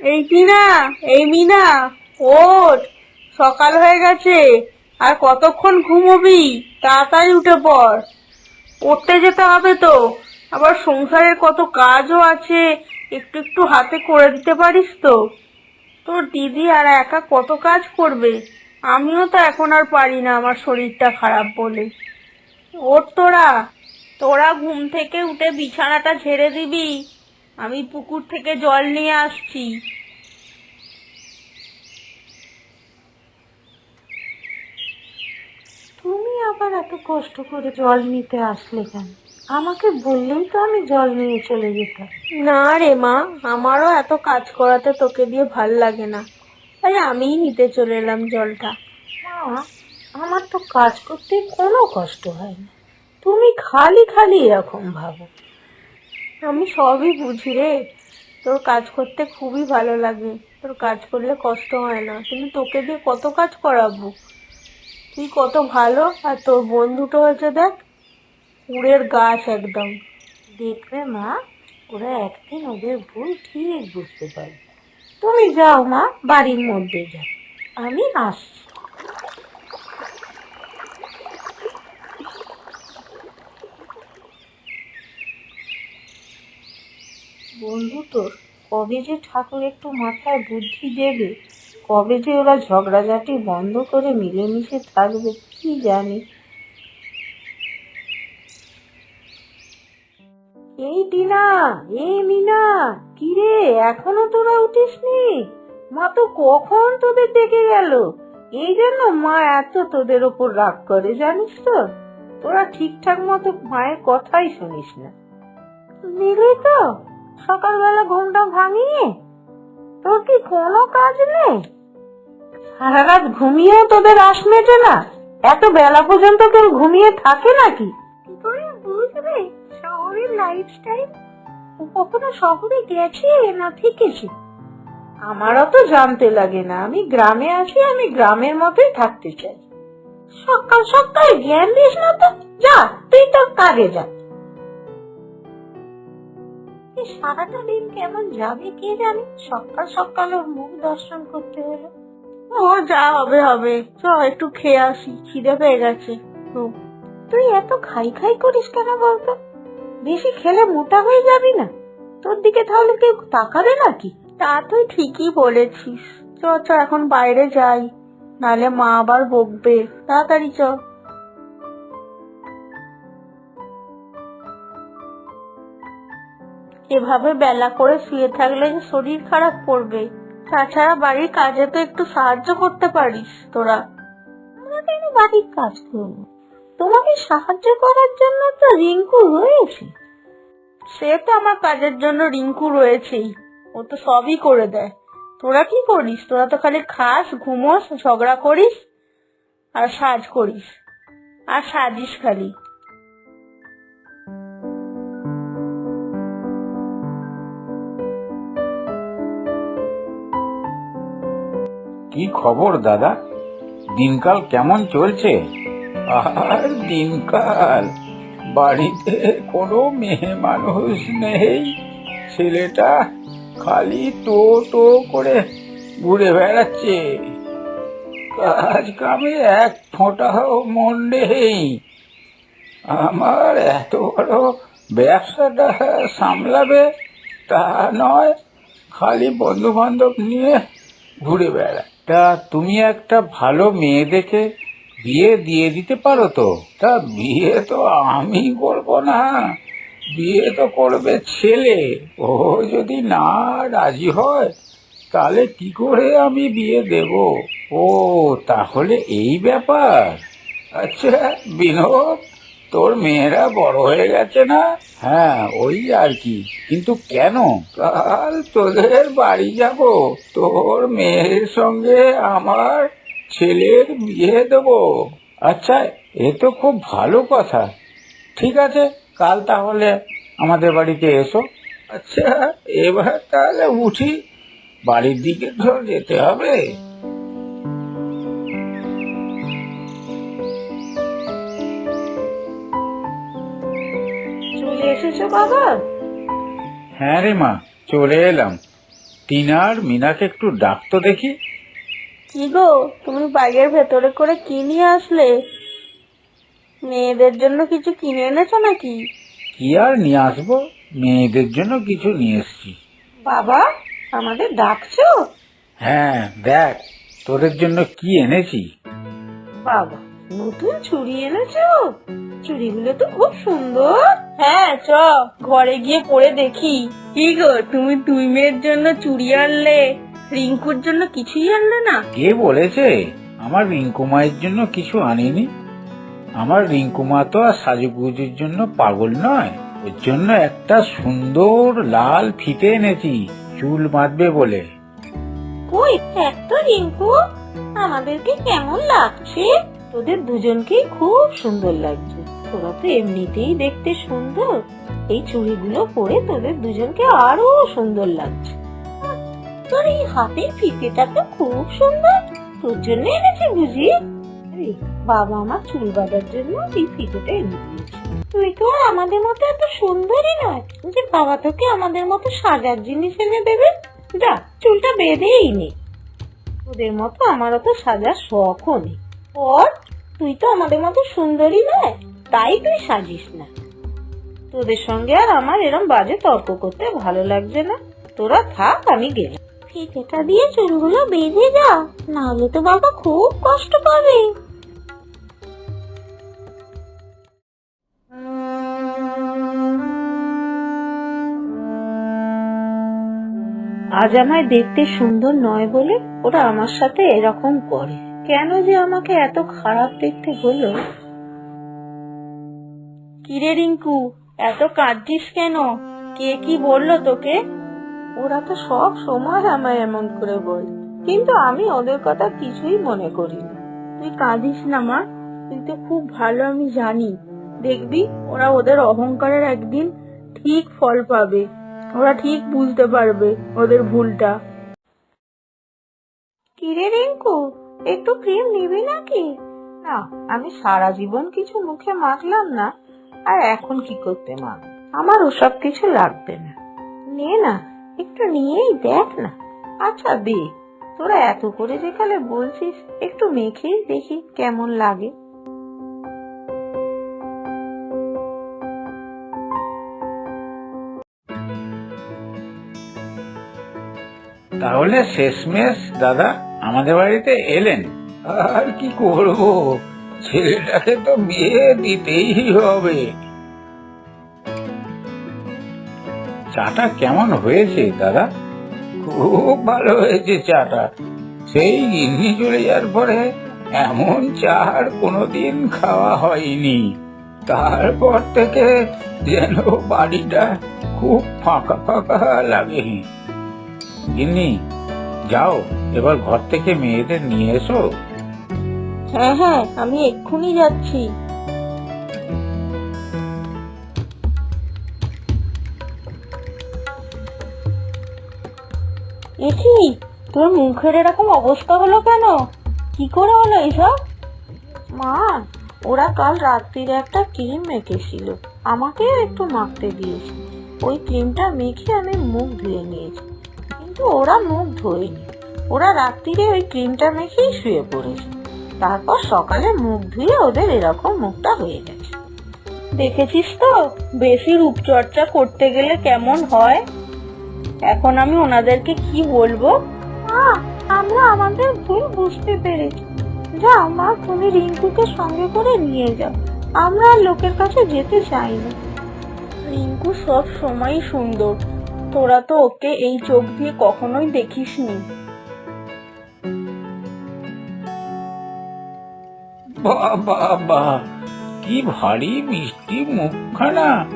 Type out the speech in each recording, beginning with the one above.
এই মিনা এই মিনা, ওঠ। সকাল হয়ে গেছে, আর কতক্ষণ ঘুমোবি? তাড়াতাড়ি উঠে পড়। পড়তে যেতে হবে তো। আবার সংসারের কত কাজও আছে, একটু একটু হাতে করে দিতে পারিস তো। তোর দিদি আর একা কত কাজ করবে? আমিও তো এখন আর পারি না আমার শরীরটা খারাপ বলে। ওর তোরা। তোরা ঘুম থেকে উঠে বিছানাটা ঝেড়ে দিবি। আমি পুকুর থেকে জল নিয়ে আসছি। তুমি আবার এত কষ্ট করে জল নিতে আসলে কেন? আমাকে বললেই তো আমি জল নিয়ে চলে যেতাম। না রে মা, আমারও এত কাজ করাতে তোকে দিয়ে ভালো লাগে না। তাই আমিই নিতে চলে এলাম জলটা। মা, আমার তো কাজ করতে কোনো কষ্ট হয় না তুমি খালি খালি এরকম ভাবো। আমি সবই বুঝি রে। তোর কাজ করতে খুবই ভালো লাগে। তোর কাজ করলে কষ্ট হয় না। কিন্তু তোকে দিয়ে কত কাজ করাবো? তুই কত ভালো? আর তোর বন্ধুটা হয়েছে দেখ কুড়ের গাছ একদম। দেখবে মা ওরা একদিন ওদের ভুল ঠিক বুঝতে পারবে। তুমি যাও মা বাড়ির মধ্যে যাও। আমি আসছি। বন্ধু তোর? কবে যে ঠাকুর একটু মাথায় বুদ্ধি দেবে? কবে যে ওরা ঝগড়াঝাটি বন্ধ করে মিলেমিশে থাকবে, কি জানি। এই টিনা এই মিনা, কিরে, এখনও তোরা উঠিসনি? মা তো কখন তোদের ডেকে গেল? এই জন্য মা এত তোদের ওপর রাগ করে, জানিস তো? তোরা ঠিকঠাক মতো মায়ের কথাই শুনিস না। নিলি তো? সকালবেলা ঘুমটা ভাঙিয়ে তোর কি কোনো কাজ নেই? সারা রাত ঘুমিয়েও তোদের আশ মেটে না? এত বেলা পর্যন্ত কেউ ঘুমিয়ে থাকে নাকি? কি করে বুঝবে? শহরের লাইফস্টাইল কখনো শহরে গেছে না থেকেছে? আমারও তো জানতে লাগে না। আমি গ্রামে আছি আমি গ্রামের মতোই থাকতে চাই। সকাল সকাল জ্ঞান দিস না তো। যা তুই তো কাজে যা। এই সারাটা দিন কেমন যাবে কে জানে? সকাল সকাল ওর মুখ দর্শন করতে হলো। ও যা হবে হবে। চ একটু খেয়ে আসি, খিদে পেয়ে গেছে। তুই এত খাই খাই করিস কেন বলতো? বেশি খেলে মোটা হয়ে যাবি না। তোর দিকে তাহলে কেউ তাকাবে নাকি? তা তুই ঠিকই বলেছিস। চ চ, এখন বাইরে যাই। নালে মা আবার বকবে। তাড়াতাড়ি চ। এভাবে বেলা করে শুয়ে থাকলে যে শরীর খারাপ করবে, তাছাড়া বাড়ির কাজে তো একটু সাহায্য করতে পারিস তোরা। কেন বাড়ির কাজ করব তোমাকে সাহায্য করার জন্য তো রিঙ্কু রয়েছে। সে তো আমার কাজের জন্য রিঙ্কু রয়েছেই, ও তো সবই করে দেয়। তোরা কি করিস? তোরা তো খালি খাস, ঘুমোস, ঝগড়া করিস আর সাজ করিস। আর সাজিস খালি। কি খবর, দাদা? দিনকাল কেমন চলছে? আর দিনকাল, বাড়িতে কোনো মেয়ে মানুষ নেই। ছেলেটা খালি টো টো করে ঘুরে বেড়াচ্ছে। কাজ কামে এক ফোঁটাও মন নেই। আমার এত বড় ব্যবসাটা সামলাবে তা নয়, খালি বন্ধু বান্ধব নিয়ে ঘুরে বেড়ায়। তা তুমি একটা ভালো মেয়ে দেখে বিয়ে দিয়ে দিতে পারো তো? তা বিয়ে তো আমি করব না। বিয়ে তো করবে ছেলে। ও যদি না রাজি হয়, তাহলে কি করে আমি বিয়ে দেব? ও, তাহলে এই ব্যাপার। আচ্ছা বিনোদ তোর মেয়েরা বড় হয়ে গেছে না? হ্যাঁ ওই আর কি। কিন্তু কেন? কাল তোদের বাড়ি যাব। তোর মেয়ের সঙ্গে আমার ছেলের বিয়ে দেব। আচ্ছা এ তো খুব ভালো কথা। ঠিক আছে কাল তাহলে আমাদের বাড়িতে এসো। আচ্ছা এবার তাহলে উঠি। বাড়ির দিকে ধর যেতে হবে। এসেছ বাবা। হ্যাঁ রে মা চলে এলাম। টিনার মিনাকে একটু ডাকতো দেখি। কি গো তুমি ব্যাগের ভেতরে করে কি নিয়ে আসলে? মেয়েদের জন্য কিছু কিনে এনেছো নাকি? কি আর নিয়ে আসব? মেয়েদের জন্য কিছু নিয়ে এসছি। বাবা আমাদের ডাকছো? হ্যাঁ দেখ তোদের জন্য কি এনেছি? বাবা নতুন চুড়ি এনেছো? চুড়িগুলো তো খুব সুন্দর। হ্যাঁ চ ঘরে গিয়ে পরে দেখি। কি গো তুমি তুই মেয়ের জন্য চুড়ি আনলে? রিঙ্কুর জন্য কিছুই আনলে না? কে বলেছে? আমার রিঙ্কু মায়ের জন্য কিছু আনিনি। আমার রিঙ্কু মা তো আর সাজুগুজুর জন্য পাগল নয়। ওর জন্য একটা সুন্দর লাল ফিতে এনেছি চুল বাঁধবে বলে। কই দেখ তো রিঙ্কু আমাদেরকে কেমন লাগছে? তোদের দুজনকেই খুব সুন্দর লাগছে। তোরা তো এমনিতেই দেখতে সুন্দর। এই চুড়িগুলো পরে তোদের দুজনকে আরও সুন্দর লাগছে। তোর এই হাতের ফিতেটা তো খুব সুন্দর। তোর জন্য এনেছি বুঝি? বাবা আমার চুল বাঁধার জন্য এই ফিতেটা এনে দিয়েছে। তুই তো আর আমাদের মতো এত সুন্দরই নয়। যে বাবা তোকে আমাদের মতো সাজার জিনিস এনে দেবে। যা, চুলটা বেঁধেই নে। ওদের মতো আমার অত সাজার শখও নেই। ওর তুই তো আমাদের মতো সুন্দরী নয়। তাই তুই সাজিস না। তোদের সঙ্গে আর আমার এরম বাজে তর্ক করতে ভালো লাগছে না। তোরা থাক আমি গেলাম। ফিতেটা দিয়ে চুলগুলো বেঁধে যা নাহলে তো বাবা খুব কষ্ট পাবে। আজ আমায় দেখতে সুন্দর নয় বলে ওরা আমার সাথে এরকম করে। কেন যে আমাকে এত খারাপ দেখতে হলো? কিরে রিঙ্কু এত কাঁদছিস কেন? কে কি বলল তোকে? ওরা তো সব সময় আমায় এমন করে বল কিন্তু আমি ওদের কথা কিছুই মনে করি না। তুই কাঁদিস না মা। তুই তো খুব ভালো আমি জানি। দেখবি ওরা ওদের অহংকারের একদিন ঠিক ফল পাবে। ওরা ঠিক বুঝতে পারবে ওদের ভুলটা। কিরে রিঙ্কু একটু ক্রিম নিবি নাকি? না আমি সারা জীবন কিছু মুখে মাখলাম না। আর এখন কি করতে মা? আমার ওসব কিছু লাগবে না। নে না, একটু নিয়েই দেখ না। আচ্ছা দে। তোরা এত করে যেখানে বলছিস, একটু মেখেই দেখি কেমন লাগে। তাহলে শেষমেশ দাদা আমাদের বাড়িতে এলেন। আর কি করব? ছেলেটাকে তো বিয়ে দিতেই হবে। চাটা কেমন হয়েছে, দাদা? খুব ভালো হয়েছে চাটা। সেই গিন্নি চলে যাওয়ার পরে এমন চা আর কোনোদিন খাওয়া হয়নি। তারপর থেকে যেন বাড়িটা খুব ফাঁকা ফাঁকা লাগে। গিন্নি, যাও, এবার ঘর থেকে মেয়েদের নিয়ে এসো। হ্যাঁ হ্যাঁ আমি এক্ষুনি যাচ্ছি। একি, তোর মুখের এরকম অবস্থা হলো কেন? কি করে হলো এসব? মা, ওরা কাল রাত্রিরে একটা ক্রিম মেখেছিল। আমাকে একটু মাখতে দিয়েছে। ওই ক্রিমটা মেখে আমি মুখ ধুয়ে নিয়েছি। কিন্তু ওরা মুখ ধোয়নি। ওরা রাত্রিরে ওই ক্রিমটা মেখেই শুয়ে পড়েছে। তারপর সকালে মুখ ধুয়ে ওদের এরকম মুখটা হয়ে গেছে। দেখেছিস তো? বেশি রূপচর্চা করতে গেলে কেমন হয়? এখন আমি ওনাদেরকে কি বলব? আমরা আমাদের ভুল বুঝতে পেরেছি। যাও মা, তুমি রিঙ্কুকে সঙ্গে করে নিয়ে যাও। আমরা লোকের কাছে যেতে চাই না। রিঙ্কু সব সময় সুন্দর। তোরা তো ওকে এই চোখ দিয়ে কখনোই দেখিসনি। বাবা বা কি ভারী মিষ্টি মুখখানা।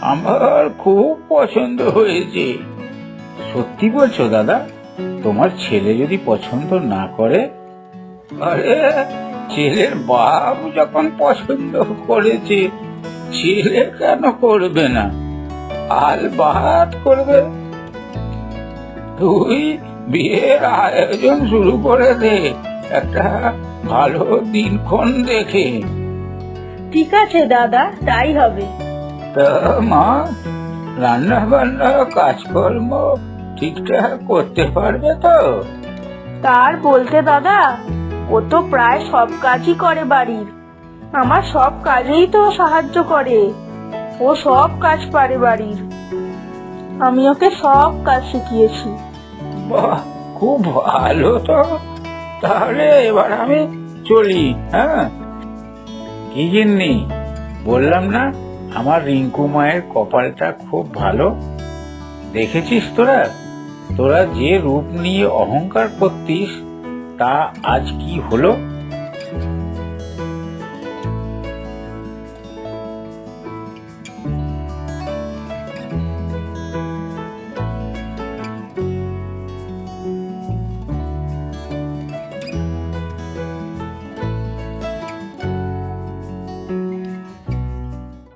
আমার খুব পছন্দ হয়েছে। সত্যি বলছো, দাদা? তোমার ছেলে যদি পছন্দ না করে, আরে, ছেলের বাপ যখন পছন্দ করেছে, ছেলে কেন করবে না? আল বাত করবে। তুই বিয়ের আয়োজন শুরু করে দে। একটা ভালো দিনক্ষণ দেখে। ঠিক আছে দাদা তাই হবে। তা মা রান্না বান্না কাজকর্ম ঠিকঠাক করতে পারবে তো? তার বলতে দাদা ও তো প্রায় সব কাজই করে বাড়ির। আমার সব কাজেই তো সাহায্য করে। ও সব কাজ পারে বাড়ির। আমি ওকে সব কাজ শিখিয়েছি। বাহ খুব ভালো তো। তাহলে এবার আমি চলি হ্যাঁ? কি জিননি বললাম না, আমার রিঙ্কু মায়ের কপালটা খুব ভালো? দেখেছিস তোরা? তোরা যে রূপ নিয়ে অহংকার করতিস, তা আজ কি হলো?